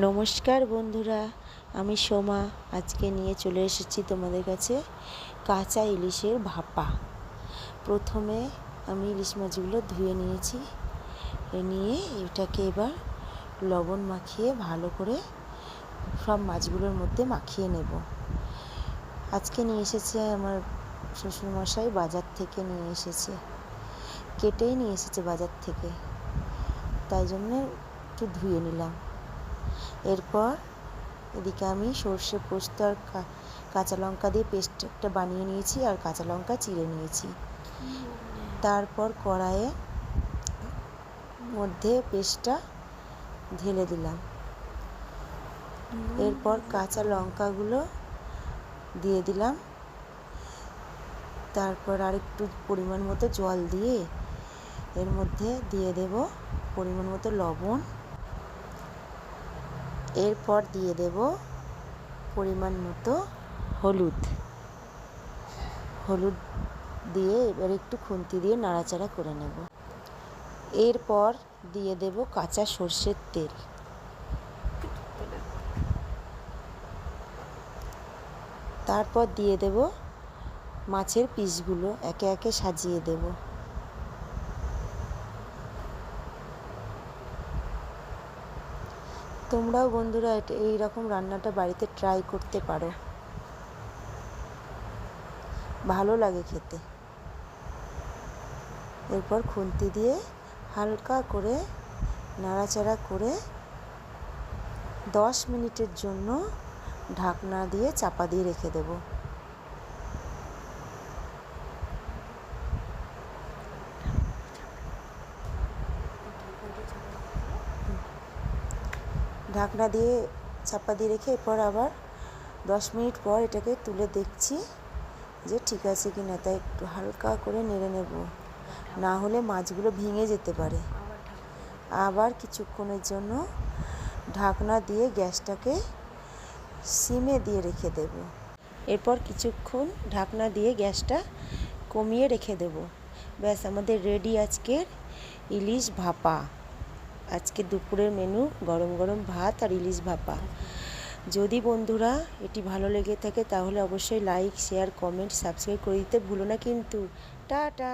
নমস্কার বন্ধুরা, আমি সোমা। আজকে নিয়ে চলে এসেছি তোমাদের কাছে কাঁচা ইলিশের ভাপা। প্রথমে আমি ইলিশ মাছগুলো ধুয়ে নিয়েছি। নিয়ে এটাকে এবার লবণ মাখিয়ে ভালো করে সব মাছগুলোর মধ্যে মাখিয়ে নেব। আজকে নিয়ে এসেছে আমার শ্বশুরমশাই, বাজার থেকে নিয়ে এসেছে। কেটেই নিয়ে এসেছে বাজার থেকে। তাই জন্যে একটু ধুয়ে নিলাম। এরপর এদিকে আমি সর্ষে পোস্ত আর কাঁচা লঙ্কা দিয়ে পেস্ট একটা বানিয়ে নিয়েছি আর কাঁচা লঙ্কা চিড়ে নিয়েছি। তারপর কড়াইয়ে মধ্যে পেস্টটা ঢেলে দিলাম। এরপর কাঁচা লঙ্কাগুলো দিয়ে দিলাম। তারপর আর একটু পরিমাণ মতো জল দিয়ে এর মধ্যে দিয়ে দেব পরিমাণ মতো লবণ। এরপর দিয়ে দেব পরিমাণ মতো হলুদ। হলুদ দিয়ে এবার একটু খুন্তি দিয়ে নাড়াচাড়া করে নেব। এরপর দিয়ে দেব কাঁচা সর্ষের তেল। তারপর দিয়ে দেব মাছের পিসগুলো একে একে সাজিয়ে দেব। তোমরাও বন্ধুরা এই রকম রান্নাটা বাড়িতে ট্রাই করতে পারো। ভালো লাগে খেতে। এরপর খুন্তি দিয়ে হালকা করে নাড়াচাড়া করে দশ মিনিটের জন্য ঢাকনা দিয়ে চাপা দিয়ে রেখে দেব। ঢাকনা দিয়ে চাপা দিয়ে রেখে এরপর আবার দশ মিনিট পর এটাকে তুলে দেখছি যে ঠিক আছে কি না, তাই একটু হালকা করে নেড়ে নেব। না হলে মাছগুলো ভেঙে যেতে পারে। আবার কিছুক্ষণের জন্য ঢাকনা দিয়ে গ্যাসটাকে সিমে দিয়ে রেখে দেব। এরপর কিছুক্ষণ ঢাকনা দিয়ে গ্যাসটা কমিয়ে রেখে দেব। ব্যাস, আমাদের রেডি আজকের ইলিশ ভাপা। আজকে দুপুরের মেনু গরম গরম ভাত আর ইলিশ ভাপা। যদি বন্ধুরা এটি ভালো লেগে থাকে, তাহলে অবশ্যই লাইক শেয়ার কমেন্ট সাবস্ক্রাইব করে দিতে ভুলো না কিন্তু। টাটা!